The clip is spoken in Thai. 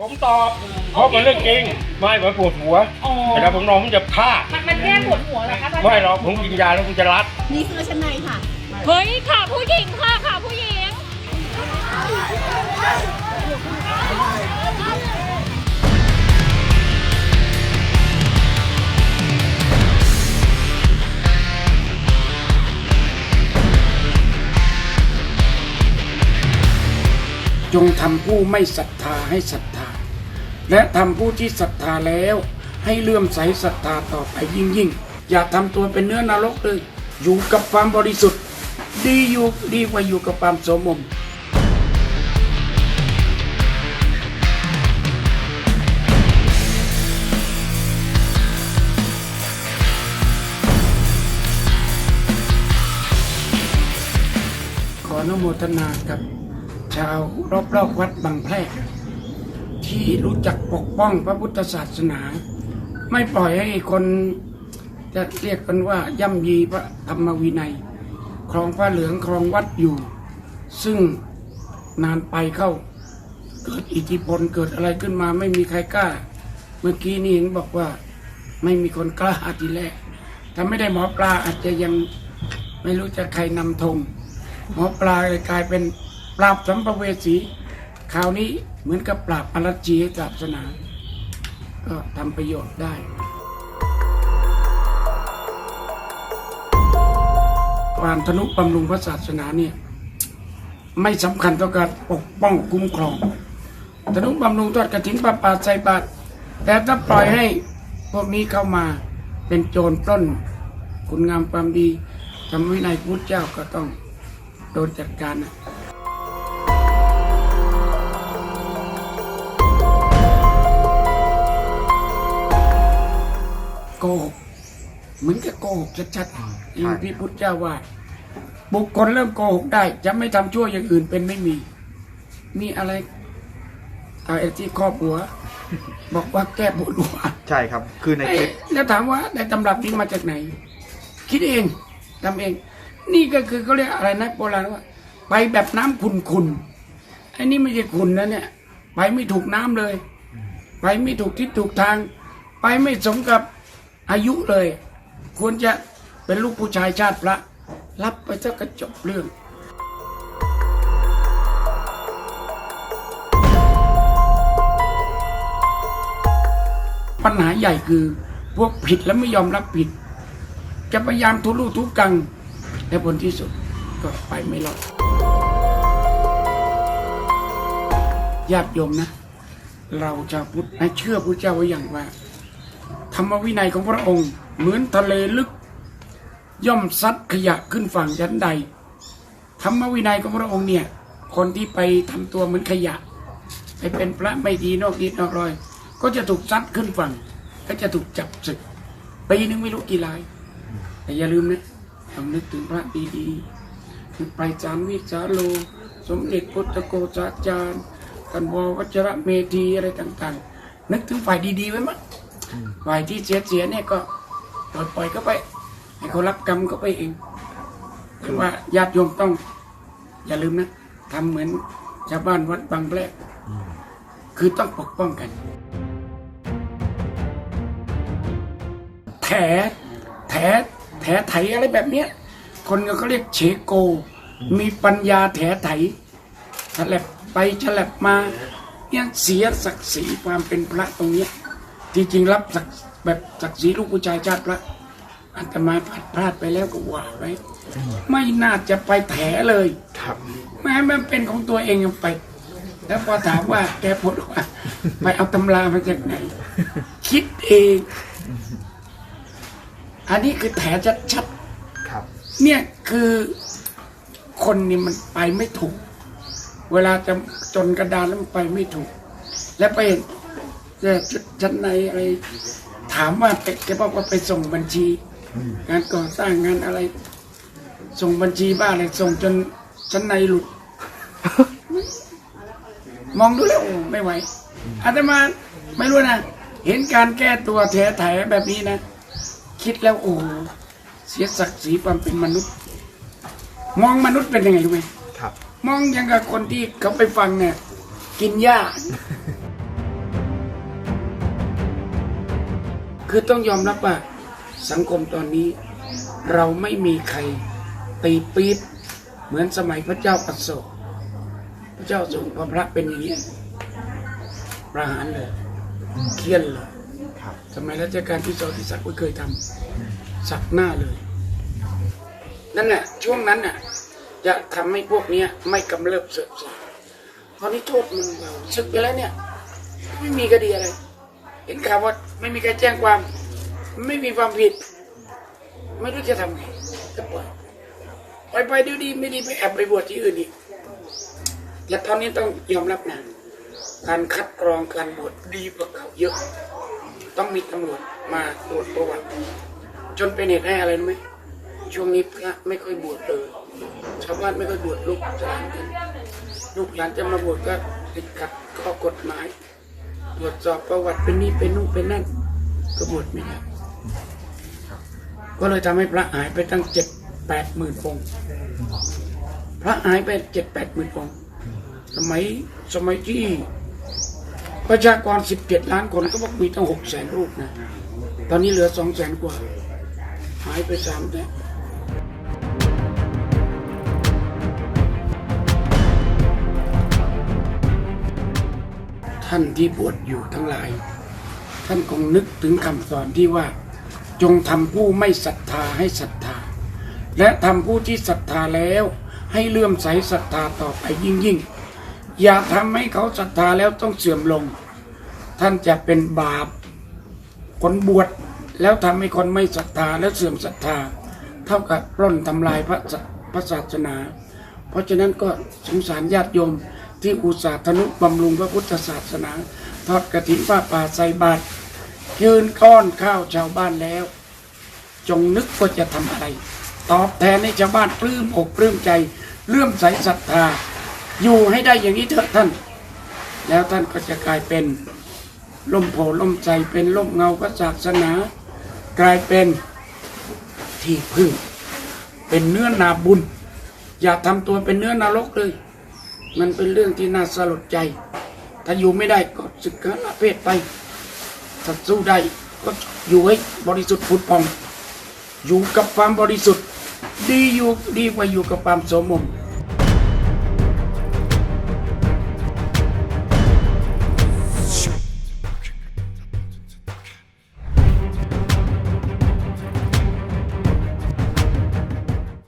ผมตอบเพราะมันเรื่องจริง ไม่ผมปวดหัวอ๋อ เวลาผมนอนผมจะฆ่ามันมันแก้ปวดหัวเหรอคะท่านไม่หรอกผมกินยาแล้วผมจะรัด นี่คือชั้นในค่ะ เฮ้ยค่ะผู้หญิงค่ะค่ะผู้หญิง จงทำผู้ไม่ศรัทธาให้ศรัทธา และทำผู้ที่ศรัทธาแล้ว ให้เลื่อมใสศรัทธาต่อไปยิ่งยิ่งๆอย่าทำตัวเป็นเนื้อนรกเลย อยู่กับความบริสุทธิ์ ดีอยู่ดีกว่าอยู่กับความโสมมขออนุโมทนากับ ชาวรอบๆวัดบางแพรก ที่รู้จักปกป้องพระพุทธศาสนา ไม่ปล่อยให้คนจะเรียกกันว่าย่ำยีพระธรรมวินัยครองพระเหลืองครองวัดอยู่ ซึ่งนานไปเข้า เกิดอิทธิพลเกิดอะไรขึ้นมา ไม่มีใครกล้า เมื่อกี้นี่เห็นบอกว่าไม่มีคนกล้าทีแรกถ้าไม่ได้หมอปลาอาจจะยังไม่รู้จะใครนำธงหมอปลากลายเป็นปราบสัมภเวสี คราวนี้เหมือนกับปราบอรัจจีให้ศาสนา ก็ทำประโยชน์ได้ ความทนุบำรุงพระศาสนาเนี่ยไม่สำคัญต่อการปกป้องคุ้มครองทนุบำรุงทอดกระถินปาป่าใส่บาตรแต่ถ้าปล่อยให้พวกนี้เข้ามาเป็นโจรปล้น คุณงามความดีทำวินัยพุทธเจ้าก็ต้องโดนจัดการนะ โกหกเหมือนกับโกหกชัดๆอย่างที่พุทธเจ้าว่า บุคคลเริ่มโกหกได้ จะไม่ทำชั่วอย่างอื่นเป็นไม่มี มีอะไรไอ้ที่ครอบหัว บอกว่าแก้ปวดหัวใช่ครับ คือในคลิปเอ๊ะแล้วถามว่าในตำรับนี้มาจากไหน คิดเองทำเอง นี่ก็คือเขาเรียกอะไรนะโบราณว่า ไปแบบน้ำขุนขุนๆไอ้นี่ไม่ใช่ขุนนะเนี่ย ไปไม่ถูกน้ำเลย ไปไม่ถูกทิศถูกทาง ไปไม่สมกับ อายุเลย ควรจะเป็นลูกผู้ชายชาติพระ รับไปซะก็จบเรื่องปัญหาใหญ่คือพวกผิดแล้วไม่ยอมรับผิด จะพยายามทุลู่ทุกังแต่ผลที่สุดก็ไปไม่รอดญาติโยมนะ เราชาวพุทธให้เชื่อพระเจ้าไว้อย่างว่า รรมวินัยของพระองค์ เหมือนทะเลลึก ย่อมซัดขยะขึ้นฝั่งยันใด ธรรมวินัยของพระองค์เนี่ย คนที่ไปทำตัวเหมือนขยะ ไปเป็นพระไม่ดีนอกดีนอกรอย ก็จะถูกซัดขึ้นฝั่งก็จะถูกจับศึกปีนึงไม่รู้กี่ราย แต่อย่าลืมนะต้องนึกถึงพระดีๆคือไปจานวิจาโล สมเด็จพุทธโกษาจารย์กันววัชระเมธีอะไรต่างๆ นึกถึงฝ่ายดีๆไว้มั้ง ฝ่ายที่เสียๆเนี่ยก็ปล่อยปล่อยๆก็ไป ให้เขารับกรรมก็ไปเองแต่ว่าญาติโยมต้อง อย่าลืมนะทำเหมือนชาวบ้านวัดบางแพรกคือต้องปกป้องกัน แถแถแถไถอะไรแบบเนี้ย คนก็เขาเรียกเชโก มีปัญญาแถไถฉลับไปฉลับมาเนี่ยเสียศักดิ์ศรีความเป็นพระตรงเนี้ย ที่จริงรับศักดิ์แบบศักดิ์ศรีลูกผู้ชายชาติพระอาตมาพลาดพลาดไปแล้วก็ว่าไว้ไม่น่าจะไปแถเลยครับแม้มันเป็นของตัวเองยังไป แล้วพอถามว่าแกพูดว่าไปเอาตำรามาจากไหน คิดเอง อันนี้คือแถชัดครับๆเนี่ยคือคนนี่มันไปไม่ถูก เวลาจะจนกระดานแล้วมันไปไม่ถูก แล้วไปเห็นเอ่อ ชั้นในอะไรถามว่าไปแกบอกว่าไปส่งบัญชี งานก่อสร้างงานอะไร ส่งบัญชีบ้าอะไรส่งจนชั้นในหลุด มองดูแล้วโอ้ไม่ไหวอาตมาไม่รู้นะ เห็นการแก้ตัวแถไถแบบนี้นะ คิดแล้วโอ้เสียศักดิ์ศรีความเป็นมนุษย์ มองมนุษย์เป็นยังไงรู้ไหมครับมองอย่างกับคนที่เขาไปฟังเนี่ย กินหญ้า คือต้องยอมรับว่าสังคมตอนนี้ เราไม่มีใครตีปี๊บเหมือนสมัยพระเจ้าอโศก พระเจ้าอโศกพอพระเป็นอย่างนี้ประหารเลยเคี่ยนเลยสมัยรัชกาลที่สองที่สักก็เคยทำสักหน้าเลย นั่นแหละช่วงนั้นน่ะ จะทำให้พวกเนี้ยไม่กำเริบเสื่อมสายตอนนี้โทษมันเบาศึกไปแล้วเนี่ย ไม่มีคดีอะไร เห็นข่าวว่าไม่มีใครแจ้งความ ไม่มีความผิด ไม่รู้จะทำไงก็ปล่อยไปไปดูดีไม่ดีไปแอบไปบวชที่อื่นอีกแต่ตอนนี้ต้องยอมรับนะการคัดกรองการบวชดีกว่าเก่าเยอะ ต้องมีตำรวจมาตรวจประวัติ จนเป็นเหตุให้อะไรรู้ไหมช่วงนี้พระไม่ค่อยบวชเลยชาวบ้านไม่ค่อยบวชลูกหลานกันลูกหลานจะมาบวชก็ติดขัดข้อกฎหมาย ตรวจสอบประวัติเป็นนี้เป็นนู่นเป็นนั่นก็บวชไม่ได้ก็เลยทำให้พระหายไปตั้งเจ็ดแปดหมื่นองค์พระหายไปเจ็ดแปดหมื่นองค์สมัยสมัยที่ประชากรสิบเจ็ดล้านคนก็บอกมีตั้งหกแสนรูปนะ ตอนนี้เหลือสองแสนกว่า หายไปสามแสน ท่านที่บวชอยู่ทั้งหลาย ท่านคงนึกถึงคำสอนที่ว่า จงทำผู้ไม่ศรัทธาให้ศรัทธา และทำผู้ที่ศรัทธาแล้วให้เลื่อมใสศรัทธาต่อไปยิ่งยิ่งๆอย่าทำให้เขาศรัทธาแล้วต้องเสื่อมลง ท่านจะเป็นบาปคนบวชแล้วทำให้คนไม่ศรัทธาและเสื่อมศรัทธา เท่ากับปล้นทำลายพระพระศาสนา เพราะฉะนั้นก็สงสารญาติโยม ที่อุตสาห์ทนุบำรุงพระพุทธศาสนา ทอดกระถินผ้าป่าใส่บาตรยืนก้อนข้าวชาวบ้านแล้ว จงนึกว่าจะทำอะไร ตอบแทนให้ชาวบ้านปลื้มอกปลื้มใจเลื่อมใสศรัทธา อยู่ให้ได้อย่างนี้เถอะท่าน แล้วท่านก็จะกลายเป็นล่มโพล่มใจเป็นล่มเงาพระศาสนา กลายเป็นที่พึ่ง เป็นเนื้อนาบุญ อย่าทำตัวเป็นเนื้อนรกเลย มันเป็นเรื่องที่น่าสลดใจ ถ้าอยู่ไม่ได้ก็สึกษาเพศไป ถ้าสู้ได้ก็อยู่ให้บริสุทธิ์ผุดพอง อยู่กับความบริสุทธิ์ ดีอยู่ดีกว่าอยู่กับความโสมม